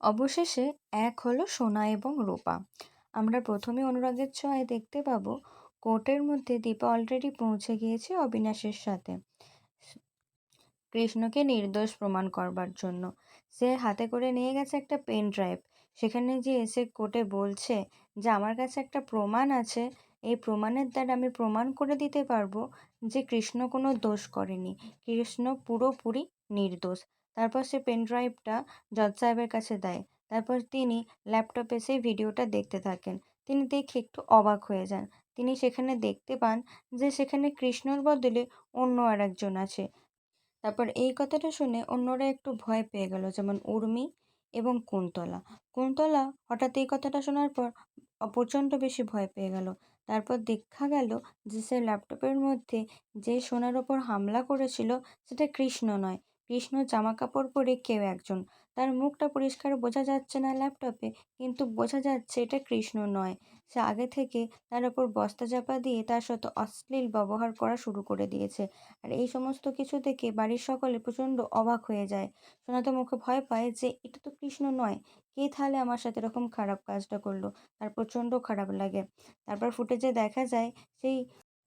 অবশেষে এক হলো সোনা এবং রূপা। আমরা প্রথমে অনুরাগের ছোঁয়ায় দেখতে পাবো। কোর্টের মধ্যে দীপা অলরেডি পৌঁছে গিয়েছে অবিনাশের সাথে। কৃষ্ণকে নির্দোষ প্রমাণ করবার জন্য। সে হাতে করে নিয়ে গেছে একটা পেন ড্রাইভ। সেখানে যে এসে কোর্টে বলছে যে, আমার কাছে একটা প্রমাণ আছে। এই প্রমাণের দ্বারা আমি প্রমাণ করে দিতে পারব যে কৃষ্ণ কোনো দোষ করেনি। কৃষ্ণ পুরোপুরি নির্দোষ। তারপর সে পেন ড্রাইভটা জজ সাহেবের কাছে দেয়। তারপর তিনি ল্যাপটপে সেই ভিডিওটা দেখতে থাকেন। তিনি দেখে একটু অবাক হয়ে যান। তিনি সেখানে দেখতে পান যে সেখানে কৃষ্ণর বদলে অন্য আর একজন আছে। তারপর এই কথাটা শুনে অন্যরা একটু ভয় পেয়ে গেল, যেমন উর্মি এবং কুন্তলা। কুন্তলা হঠাৎ এই কথাটা শোনার পর প্রচণ্ড বেশি ভয় পেয়ে গেল। তারপর দেখা গেল যে সে ল্যাপটপের মধ্যে যে সোনার ওপর হামলা করেছিল সেটা কৃষ্ণ নয় কৃষ্ণ জামা কাপড় পরে কেউ একজন। তার মুখটা পরিষ্কার বোঝা যাচ্ছে না ল্যাপটপে, কিন্তু বোঝা যাচ্ছে এটা কৃষ্ণ নয়। সে আগে থেকে তার ওপর বস্তা চাপা দিয়ে তার সাথে অশ্লীল ব্যবহার করা শুরু করে দিয়েছে। আর এই সমস্ত কিছু দেখে বাড়ির সকলে প্রচণ্ড অবাক হয়ে যায়। সোনাতে মুখে ভয় পায় যে, এটা তো কৃষ্ণ নয়। কে তাহলে আমার সাথে এরকম খারাপ কাজটা করল? তার প্রচণ্ড খারাপ লাগে। তারপর ফুটেজে দেখা যায়, সেই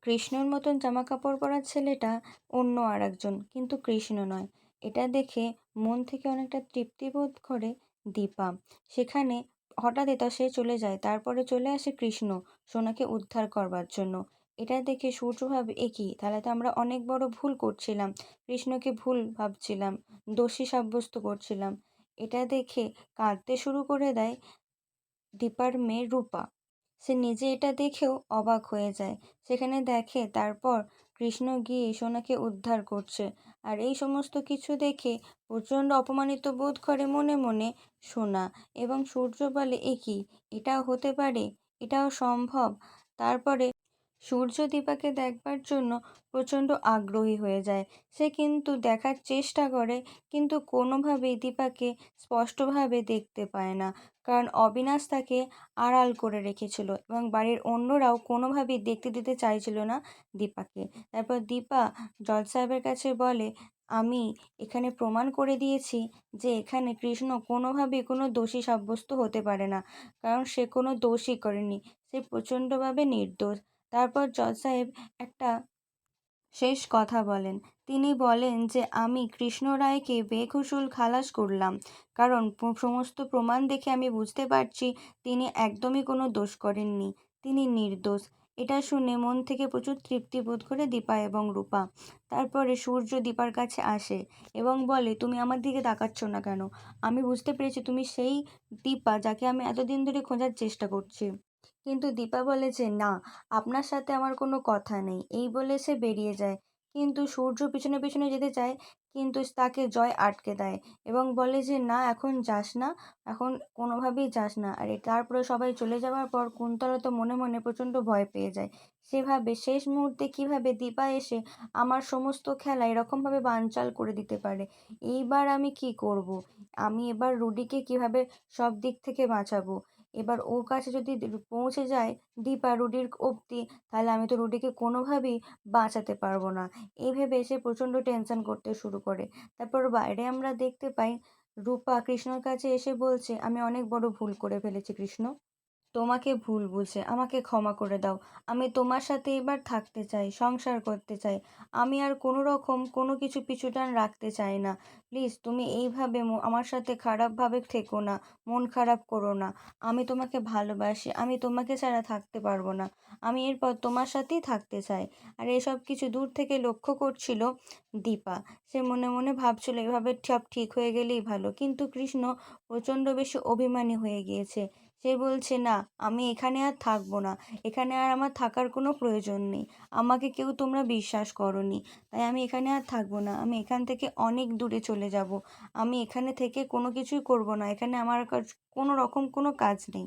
কৃষ্ণর মতন জামা কাপড় পরা ছেলেটা অন্য আর একজন কিন্তু কৃষ্ণ নয়। এটা দেখে মন থেকে অনেকটা তৃপ্তি বোধ করে দীপা। সেখানে হঠাৎ এটা সে চলে যায়। তারপরে চলে আসে কৃষ্ণ, সোনাকে উদ্ধার করবার জন্য। এটা দেখে সূর্য ভাবে, এ কী? তাহলে তো আমরা অনেক বড় ভুল করছিলাম। কৃষ্ণকে ভুল ভাবছিলাম, দোষী সাব্যস্ত করছিলাম। এটা দেখে কাঁদতে শুরু করে দেয় দীপার মেয়ে রূপা। সে নিজে এটা দেখেও অবাক হয়ে যায়। সেখানে দেখে, তারপর কৃষ্ণ গিয়ে সোনাকে উদ্ধার করছে। আর এই সমস্ত কিছু দেখে প্রচণ্ড অপমানিত বোধ করে মনে মনে সোনা এবং সূর্য বলে এ কি? এটাও হতে পারে? এটাও সম্ভব? তারপরে সূর্য দীপাকে দেখবার জন্য প্রচণ্ড আগ্রহী হয়ে যায়। সে কিন্তু দেখার চেষ্টা করে, কিন্তু কোনোভাবেই দীপাকে স্পষ্টভাবে দেখতে পায় না। কারণ অবিনাশ তাকে আড়াল করে রেখেছিল এবং বাড়ির অন্যরাও কোনোভাবেই দেখতে দিতে চাইছিল না দীপাকে। তারপর দীপা জজ সাহেবের কাছে বলে, আমি এখানে প্রমাণ করে দিয়েছি যে এখানে কৃষ্ণ কোনোভাবেই কোনো দোষী সাব্যস্ত হতে পারে না। কারণ সে কোনো দোষই করেনি। সে প্রচণ্ডভাবে নির্দোষ। তারপর জজ সাহেব একটা শেষ কথা বলেন। তিনি বলেন যে, আমি কৃষ্ণ রায়কে বেকসুর খালাস করলাম। কারণ সমস্ত প্রমাণ দেখে আমি বুঝতে পারছি তিনি একদমই কোনো দোষ করেননি। তিনি নির্দোষ। এটা শুনে মন থেকে প্রচুর তৃপ্তি বোধ করে দীপা এবং রূপা। তারপরে সূর্য দীপার কাছে আসে এবং বলে, তুমি আমার দিকে তাকাচ্ছ না কেন? আমি বুঝতে পেরেছি তুমি সেই দীপা যাকে আমি এতদিন ধরে খোঁজার চেষ্টা করছি। কিন্তু দীপা বলে যে, না, আপনার সাথে আমার কোনো কথা নেই। এই বলে সে বেরিয়ে যায়। কিন্তু সূর্য পিছনে পিছনে যেতে চায়, কিন্তু তাকে জয় আটকে দেয় এবং বলে যে, না, এখন যাস না, এখন কোনোভাবেই যাস না। আর, তারপরে সবাই চলে যাওয়ার পর কুন্তলা তো মনে মনে প্রচণ্ড ভয় পেয়ে যায়। সেভাবে শেষ মুহূর্তে কীভাবে দীপা এসে আমার সমস্ত খেলা এরকমভাবে বানচাল করে দিতে পারে? এইবার আমি কি করব? আমি এবার রুডিকে কীভাবে সব দিক থেকে বাঁচাবো? এবার ওর কাছে যদি পৌঁছে যায় দীপা রুডির অবধি, তাহলে আমি তো রুডিকে কোনোভাবেই বাঁচাতে পারব না। এই ভেবে সে প্রচণ্ড টেনশন করতে শুরু করে। তারপর বাইরে আমরা দেখতে পাই রূপা কৃষ্ণর কাছে এসে বলছে, আমি অনেক বড় ভুল করে ফেলেছি কৃষ্ণ। তোমাকে ভুল বুঝে, আমাকে ক্ষমা করে দাও। আমি তোমার সাথে এবার থাকতে চাই, সংসার করতে চাই। আমি আর কোনো রকম কোনো কিছু পিছুটান রাখতে চাই না। প্লিজ, তুমি এইভাবে আমার সাথে খারাপভাবে থেকো না, মন খারাপ করো না। আমি তোমাকে ভালোবাসি, আমি তোমাকে ছাড়া থাকতে পারব না। আমি এরপর তোমার সাথেই থাকতে চাই। আর এসব কিছু দূর থেকে লক্ষ্য করছিল দীপা। সে মনে মনে ভাবছিল, এভাবে সব ঠিক হয়ে গেলেই ভালো। কিন্তু কৃষ্ণ প্রচণ্ড বেশি অভিমানী হয়ে গিয়েছে। সে বলছে, না, আমি এখানে আর থাকব না। এখানে আর আমার থাকার কোনো প্রয়োজন নেই। আমাকে কেউ তোমরা বিশ্বাস করনি। তাই আমি এখানে আর থাকব না। আমি এখান থেকে অনেক দূরে চলে যাব। আমি এখানে থেকে কোনো কিছুই করব না। এখানে আমার কোনো রকম কোনো কাজ নেই।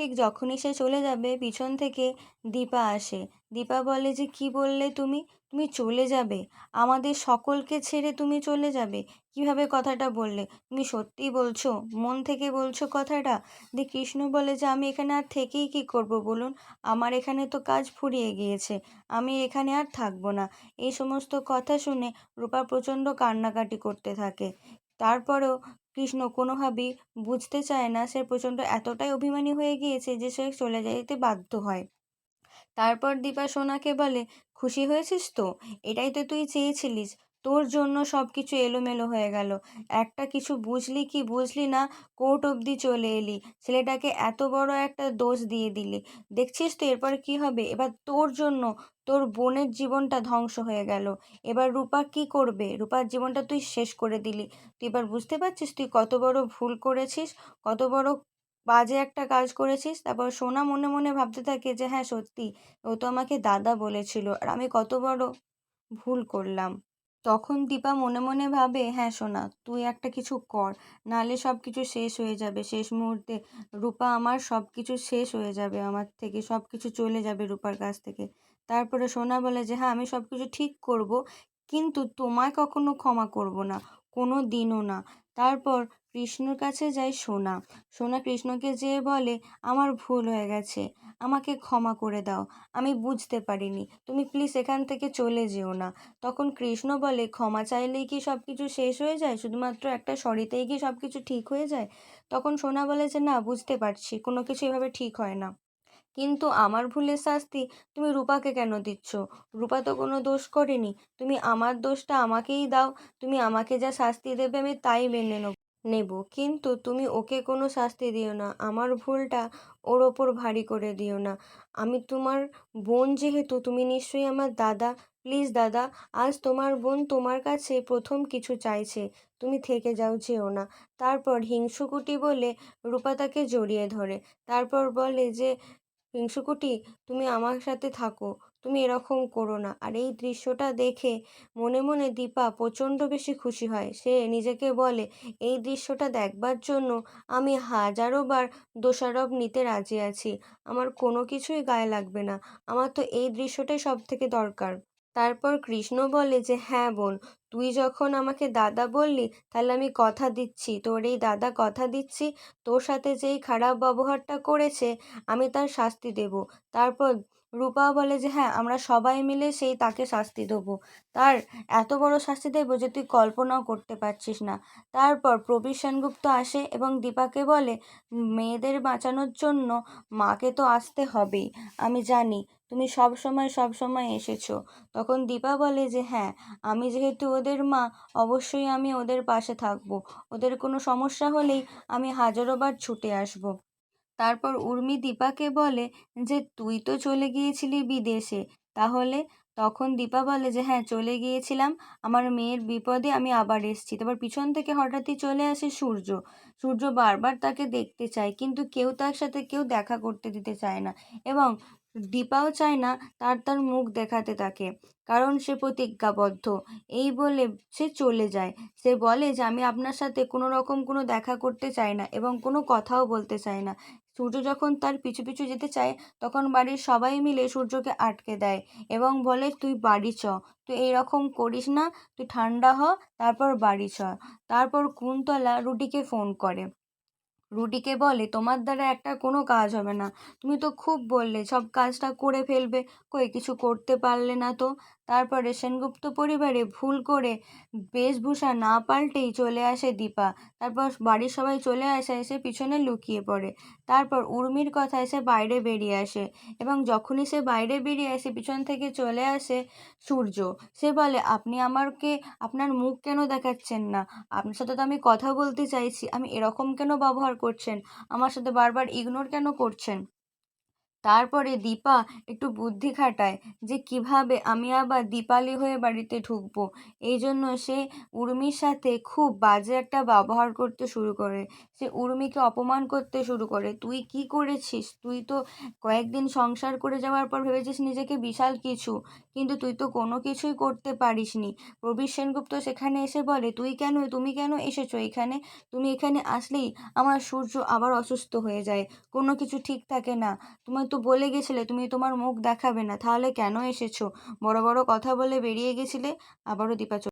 ঠিক যখনই সে চলে যাবে, পিছন থেকে দীপা আসে। দীপা বলে, যে কি বললে তুমি? তুমি চলে যাবে। আমাদের সকলকে ছেড়ে তুমি চলে যাবে। কীভাবে কথাটা বললে? তুমি সত্যিই বলছো? মন থেকে বলছো কথাটা? দিয়ে কৃষ্ণ বলে, যে আমি এখানে আর থেকেই কি করব বলুন? আমার এখানে তো কাজ ফুরিয়ে গিয়েছে। আমি এখানে আর থাকব না। এই সমস্ত কথা শুনে রূপা প্রচণ্ড কান্নাকাটি করতে থাকে। তারপরেও কৃষ্ণ কোনোভাবেই বুঝতে চায় না, সে প্রচণ্ড এতটাই অভিমানী হয়ে গিয়েছে যে সে চলে যেতে বাধ্য হয়। তারপর দীপা সোনাকে বলে, খুশি হয়েছিস তো? এটাই তো তুই চেয়েছিলিস। তোর জন্য সব কিছু এলোমেলো হয়ে গেল। একটা কিছু বুঝলি কি বুঝলি না, কোর্ট অবধি চলে এলি। ছেলেটাকে এত বড় একটা দোষ দিয়ে দিলি। দেখছিস তো এরপর কি হবে? এবার তোর জন্য তোর বোনের জীবনটা ধ্বংস হয়ে গেল। এবার রূপা কি করবে? রূপার জীবনটা তুই শেষ করে দিলি। তুই এবার বুঝতে পারছিস তুই কত বড় ভুল করেছিস, কত বড় বাজে একটা কাজ করেছিস? তারপর সোনা মনে মনে ভাবতে থাকে যে হ্যাঁ সত্যি। ও তো আমাকে দাদা বলেছিল। আর আমি কত বড় ভুল করলাম। তখন দীপা মনে মনে ভাবে হ্যাঁ সোনা, তুই একটা কিছু কর, নাহলে সব কিছু শেষ হয়ে যাবে। শেষ মুহূর্তে রূপা আমার সব কিছু শেষ হয়ে যাবে, আমার থেকে সব কিছু চলে যাবে রূপার কাছ থেকে। তারপরে সোনা বলে যে হ্যাঁ আমি সব কিছু ঠিক করব, কিন্তু তোমায় কখনো ক্ষমা করব না কোনো দিনও না। তারপর কৃষ্ণর কাছে যায় সোনা। সোনা কৃষ্ণকে যেয়ে বলে, আমার ভুল হয়ে গেছে, আমাকে ক্ষমা করে দাও, আমি বুঝতে পারিনি, তুমি প্লিজ এখান থেকে চলে যেও না। তখন কৃষ্ণ বলে, ক্ষমা চাইলেই কি সব কিছু শেষ হয়ে যায়? শুধুমাত্র একটা সরিতেই কি সব কিছু ঠিক হয়ে যায়? তখন সোনা বলে যে, না, বুঝতে পারছি, কোনো কিছু এভাবে ঠিক হয় না। কিন্তু আমার ভুলের শাস্তি তুমি রূপাকে কেন দিচ্ছ? রূপা তো কোনো দোষ করেনি। তুমি আমার দোষটা আমাকেই দাও। তুমি আমাকে যা শাস্তি দেবে আমি তাই মেনে নেব নেব। কিন্তু তুমি ওকে কোনো শাস্তি দিও না। আমার ভুলটা ওর ওপর ভারী করে দিও না। আমি তোমার বোন যেহেতু, তুমি নিশ্চয়ই আমার দাদা। প্লিজ দাদা, আজ তোমার বোন তোমার কাছে প্রথম কিছু চাইছে। তুমি থেকে যাও, যেও না। তারপর হিংসুকুটি বলে রূপা তাকে জড়িয়ে ধরে। তারপর বলে যে হিংসুকুটি, তুমি আমার সাথে থাকো, তুমি এরকম করো না। আর এই দৃশ্যটা দেখে মনে মনে দীপা প্রচণ্ড বেশি খুশি হয়। সে নিজেকে বলে, এই দৃশ্যটা দেখবার জন্য আমি হাজারো বার দোষারোপ নিতে রাজি আছি। আমার কোনো কিছুই গায়ে লাগবে না। আমার তো এই দৃশ্যটাই সব থেকে দরকার। তারপর কৃষ্ণ বলে যে হ্যাঁ বোন, তুই যখন আমাকে দাদা বললি, তাহলে আমি কথা দিচ্ছি, তোর এই দাদা কথা দিচ্ছি, তোর সাথে যেই খারাপ ব্যবহারটা করেছে, আমি তার শাস্তি দেব। তারপর রূপা বলে যে হ্যাঁ আমরা সবাই মিলে সেই তাকে শাস্তি দেবো। তার এত বড় শাস্তি দেবো যে, তুই কল্পনাও করতে পারছিস না। তারপর প্রবীর সেনগুপ্ত আসে এবং দীপাকে বলে, মেয়েদের বাঁচানোর জন্য মাকে তো আসতে হবেই। আমি জানি তুমি সব সময় সব সময় এসেছ। তখন দীপা বলে যে হ্যাঁ আমি যেহেতু ওদের মা, অবশ্যই আমি ওদের পাশে থাকব। ওদের কোনো সমস্যা হলেই আমি হাজারোবার ছুটে আসব। তারপর উর্মি দীপাকে বলে যে, তুই তো চলে গিয়েছিলি বিদেশে। তাহলে তখন দীপা বলে যে হ্যাঁ চলে গিয়েছিলাম। আমার মেয়ের বিপদে আমি আবার এসেছি। তারপর পিছন থেকে হঠাৎই চলে আসে সূর্য। সূর্য বারবার তাকে দেখতে চায়, কিন্তু কেউ তার সাথে কেউ দেখা করতে দিতে চায় না এবং দীপাও চায় না তার তার মুখ দেখাতে তাকে, কারণ সে প্রতিজ্ঞাবদ্ধ। এই বলে সে চলে যায়। সে বলে যে, আমি আপনার সাথে কোনো রকম কোনো দেখা করতে চাই না এবং কোনো কথাও বলতে চাই না। সূর্য যখন তার পিছু পিছু যেতে চায়, তখন বাড়ির সবাই মিলে সূর্যকে আটকে দেয় এবং বলে, তুই বাড়ি চ। তুই এরকম করিস না, তুই ঠান্ডা হ, তারপর বাড়ি চ। তারপর কুন্তলা রুটিকে ফোন করে। রুটিকে বলে, তোমার দ্বারা একটা কোনো কাজ হবে না। তুমি তো খুব বললে, সব কাজটা করে ফেলবে। কই, কিছু করতে পারলে না তো? তারপরে সেনগুপ্ত পরিবারে ভুল করে বেশভূষা না পাল্টেই চলে আসে দীপা। তারপর বাড়ির সবাই চলে আসে এসে পিছনে লুকিয়ে পড়ে। তারপর উর্মির কথা এসে বাইরে বেরিয়ে আসে এবং যখনই সে বাইরে বেরিয়ে আসে, পিছন থেকে চলে আসে সূর্য। সে বলে, আপনি আমাকে, আপনার মুখ কেন দেখাচ্ছেন না? আপনার সাথে তো আমি কথা বলতে চাইছি। আমি এরকম কেন ব্যবহার করছেন? আমার সাথে বারবার ইগনোর কেন করছেন? তারপরে দীপা একটু বুদ্ধি খাটায় যে কীভাবে আমি আবার দীপালি হয়ে বাড়িতে ঢুকবো। এই জন্য সে উর্মির সাথে খুব বাজে একটা ব্যবহার করতে শুরু করে। সে উর্মিকে অপমান করতে শুরু করে। তুই কি করেছিস? তুই তো কয়েকদিন সংসার করে যাওয়ার পর ভেবেছিস নিজেকে বিশাল কিছু। কিন্তু তুই তো কোনো কিছুই করতে পারিসনি। প্রবীর সেনগুপ্ত সেখানে এসে বলে, তুই কেন, তুমি কেন এসেছ এখানে? তুমি এখানে আসলেই আমার সূর্য আবার অসুস্থ হয়ে যায়। কোনো কিছু ঠিক থাকে না। তুমি তো বলে গেছিলে, তুমি তোমার মুখ দেখাবে না। তাহলে কেন এসেছ? বড় বড় কথা বলে বেরিয়ে গেছিলে। আবারও দীপা